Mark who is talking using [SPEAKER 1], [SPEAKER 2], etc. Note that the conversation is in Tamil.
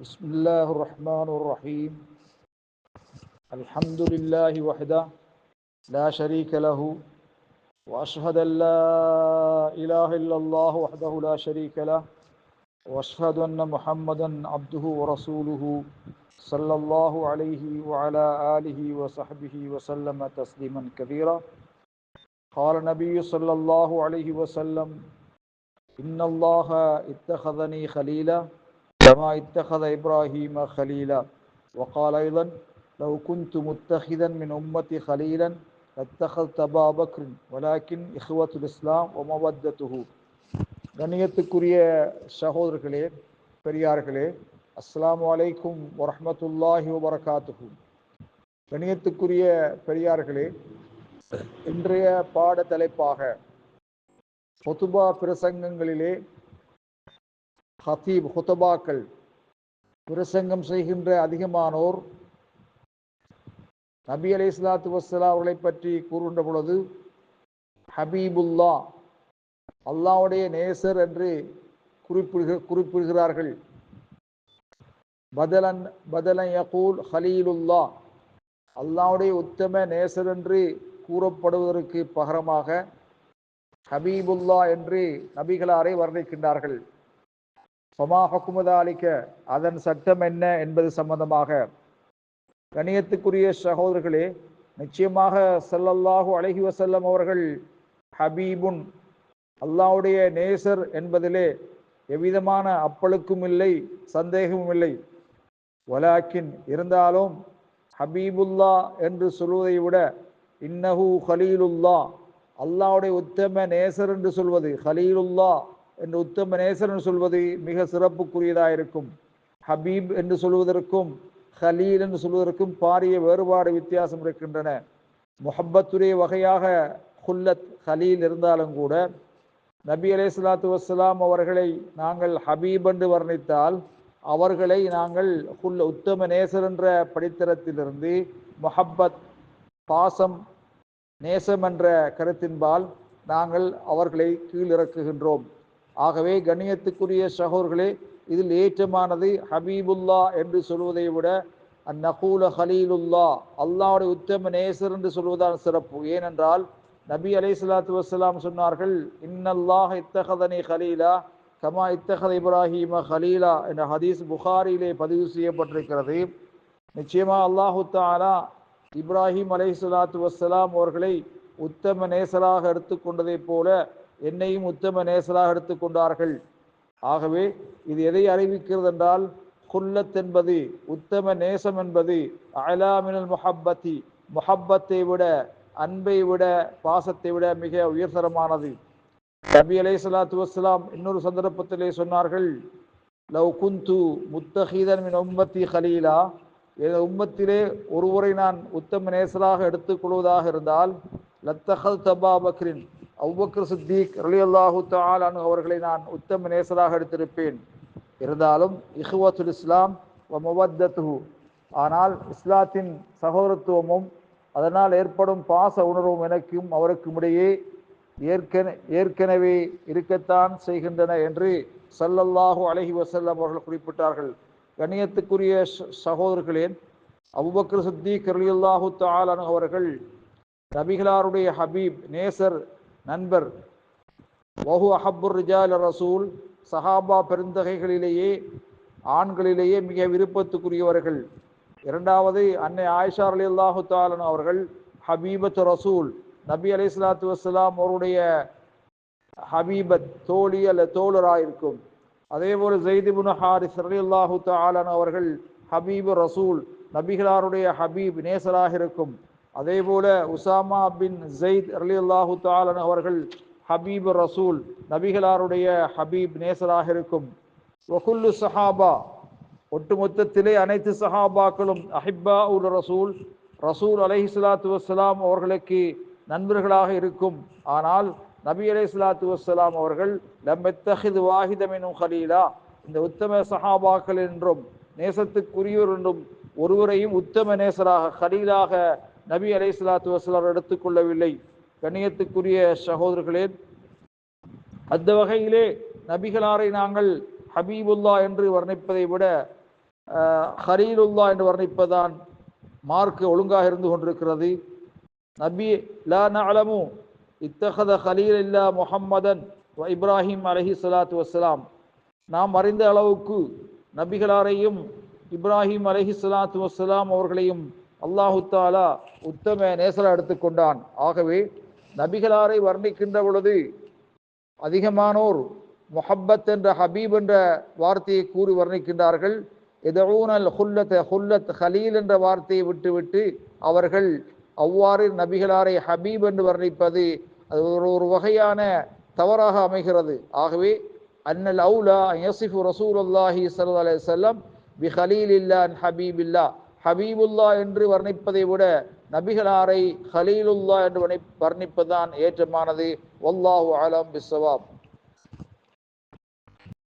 [SPEAKER 1] بسم الله الرحمن الرحيم. الحمد لله وحده لا شريك له وأشهد أن لا إله إلا الله وحده لا شريك له وأشهد أن محمدا عبده ورسوله صلى الله عليه وعلى آله وصحبه وسلم تسليما كثيرا قال النبي صلى الله عليه وسلم إن الله اتخذني خليلا كما اتخذ ابراهيم خليلا وقال ايضا لو كنت متخذا من امتي خليلا لاتخذت ابا بكر ولكن اخوه الاسلام ومودته கண்ணியத்துக்குரிய சகோதரர்களே பெரியார்களே அஸ்ஸலாமு அலைக்கும் வரஹ்மத்துல்லாஹி வபரகாத்துஹு கண்ணியத்துக்குரிய பெரியார்களே இன்றைய பாட தலைப்பாக ஹொத்துபா பிரசங்கங்களிலே ஹத்தீப் ஹுத்தபாக்கள் பிரசங்கம் செய்கின்ற அதிகமானோர் நபி அலை இஸ்லாத்து வசலா அவர்களை பற்றி கூறுகின்ற பொழுது ஹபீபுல்லா அல்லாவுடைய நேசர் என்று குறிப்பிடுக குறிப்பிடுகிறார்கள். பதலன் பதலன் யகூல் ஹலீலுல்லா அல்லாவுடைய உத்தம நேசர் என்று கூறப்படுவதற்கு பகரமாக ஹபீபுல்லா என்று நபிகளாரை வர்ணிக்கின்றார்கள். ஃபமா ஹக்குமதாலிக்க அதன் சட்டம் என்ன என்பது சம்பந்தமாக கணியத்துக்குரிய சகோதரர்களே நிச்சயமாக செல்லல்லாஹு அழகி வசல்லம் அவர்கள் ஹபீபுன் அல்லாவுடைய நேசர் என்பதிலே எவ்விதமான அப்பழுக்கும் இல்லை சந்தேகமும் இல்லை. வலாக்கின் இருந்தாலும் ஹபீபுல்லா என்று சொல்வதை விட இன்னஹு ஹலீலுல்லா அல்லாவுடைய உத்தம நேசர் என்று சொல்வது ஹலீலுல்லா. என்று உத்தம நேசரன் என்று சொல்வது மிக சிறப்புக்குரியதாக இருக்கும். ஹபீப் என்று சொல்வதற்கும் ஹலீல் என்று சொல்வதற்கும் பாரிய வேறுபாடு வித்தியாசம் இருக்கின்றன. முஹப்பத்துடைய வகையாக ஹுல்லத் ஹலீல் இருந்தாலும் கூட நபி அலே சலாத்து வசலாம் அவர்களை நாங்கள் ஹபீப் என்று வர்ணித்தால் அவர்களை நாங்கள் ஹுல்ல உத்தம நேசர் என்ற படித்தரத்திலிருந்து மொஹப்பத் பாசம் நேசம் என்ற கருத்தின்பால் நாங்கள் அவர்களை கீழிறக்குகின்றோம். ஆகவே கண்ணியத்துக்குரிய சகோர்களே இதில் ஏற்றமானது ஹபீபுல்லா என்று சொல்வதை விட அந்நகூல ஹலீலுல்லா அல்லாவுடைய உத்தம நேசர் என்று சொல்வதால் சிறப்பு. ஏனென்றால் நபி அலை சலாத்து வசலாம் சொன்னார்கள் இன்னல்லாஹ் இத்தகதனி ஹலீலா கமா இத்தகத இப்ராஹிம ஹலீலா என்ற ஹதீஸ் புகாரிலே பதிவு செய்யப்பட்டிருக்கிறது. நிச்சயமாக அல்லாஹு தாலா இப்ராஹிம் அலை சலாத்து வசலாம் அவர்களை உத்தம நேசராக எடுத்துக்கொண்டதைப் போல என்னையும் உத்தம நேசராக எடுத்துக்கொண்டார்கள் ஆகவே இது எதை அறிவிக்கிறது என்றால் குல்லத் என்பது உத்தம நேசம் என்பது அலாமினல் முஹப்பத்தி முஹப்பத்தை விட அன்பை விட பாசத்தை விட மிக உயர்தரமானது. நபி அலை சலாத்து வஸ்லாம் இன்னொரு சந்தர்ப்பத்திலே சொன்னார்கள் லவ் குந்து முத்தஹீதன் மின் உம்மத்தி ஹலீலா என் உம்மத்திலே ஒருவரை நான் உத்தம நேசராக எடுத்துக்கொள்வதாக இருந்தால் லத்தஹல் தபா பக்ரின். அவ்வக்கர் சித்திக் ரலி அல்லாஹு தாலான் அவர்களை நான் உத்தம நேசராக எடுத்திருப்பேன். இருந்தாலும் இஹ்வத்துல் இஸ்லாம் முவத்தத்து ஆனால் இஸ்லாத்தின் சகோதரத்துவமும் அதனால் ஏற்படும் பாச உணர்வும் எனக்கும் அவருக்கும் இடையே ஏற்கன ஏற்கனவே இருக்கத்தான் செய்கின்றன என்று சல்லல்லாஹு அலஹி வசல்லம் அவர்கள் குறிப்பிட்டார்கள். கணியத்துக்குரிய சகோதரர்களேன் அபுபக்கர் சித்திக் ரலியுல்லாஹு தாலான் அவர்கள் நபிகளாருடைய ஹபீப் நேசர் நண்பர். வஹு அஹப்புர் ரிஜால் ரசூல் சஹாபா பெருந்தகைகளிலேயே ஆண்களிலேயே மிக விருப்பத்துக்குரியவர்கள். இரண்டாவது அன்னை ஆயிஷா அலி அல்லாஹு தாலன் அவர்கள் ஹபீபத் ரசூல். நபி அலி சலாத்து வசலாம் அவருடைய ஹபீபத் தோழி அல்ல தோழராயிருக்கும். அதே போல் ஜெய்திபுன் ஹாரிஸ் அலி அல்லாஹு தாலன் அவர்கள் ஹபீப் ரசூல் நபிகளாருடைய ஹபீப் நேசராக இருக்கும். அதே போல உசாமா பின் ஜெயித் அலி அல்லாஹு தாலன் அவர்கள் ஹபீப் ரசூல் நபிகளாருடைய ஹபீப் நேசராக இருக்கும். ஒகுல்லு சஹாபா ஒட்டுமொத்தத்திலே அனைத்து சஹாபாக்களும் அஹிப்பா உல் ரசூல் ரசூல் அலஹி சலாத்து வசலாம் அவர்களுக்கு நண்பர்களாக இருக்கும். ஆனால் நபி அலை சலாத்து வசலாம் அவர்கள் லம்மெத்தஹிது வாஹிதமெனும் ஹலீலா இந்த உத்தம சஹாபாக்கள் என்றும் நேசத்துக்குரியவர் என்றும் ஒருவரையும் உத்தம நேசராக ஹலீலாக நபி அலை சலாத்து வசலார் எடுத்துக்கொள்ளவில்லை கண்ணியத்துக்குரிய சகோதரர்களே அந்த வகையிலே நபிகளாரை நாங்கள் ஹபீபுல்லா என்று வர்ணிப்பதை விட ஹரீலுல்லா என்று வர்ணிப்பதான் மார்க்கு ஒழுங்காக இருந்து கொண்டிருக்கிறது. நபி லா நஅலமு இத்தகத ஹலீல் இல்லா முஹம்மதன் இப்ராஹிம் அலஹி சலாத்து வசலாம் நாம் அறிந்த அளவுக்கு நபிகளாரையும் இப்ராஹிம் அலஹி சலாத்து வசலாம் அவர்களையும் அல்லாஹுத்தாலா உத்தம நேசலா எடுத்துக்கொண்டான் ஆகவே நபிகளாரை வர்ணிக்கின்ற பொழுது அதிகமானோர் முஹப்பத் என்ற ஹபீப் என்ற வார்த்தையை கூறி வர்ணிக்கின்றார்கள். எதவுனல் ஹுல்லத் ஹுல்லத் ஹலீல் என்ற வார்த்தையை விட்டுவிட்டு அவர்கள் அவ்வாறு நபிகளாரை ஹபீப் என்று வர்ணிப்பது அது ஒரு ஒரு வகையான தவறாக அமைகிறது. ஆகவே அன்னல் அவுலா யசிஃபு ரசூல் அல்லாஹி சல்லா அலி சொல்லம் பி ஹலீல் இல்லா ஹபீபில்லா ஹபீபுல்லா என்று வர்ணிப்பதை விட நபிகளாரை ஹலீலுல்லா என்று வர்ணிப்பதுதான் ஏற்றமானது. ஒல்லாஹு அலம் பிஸ்வாப்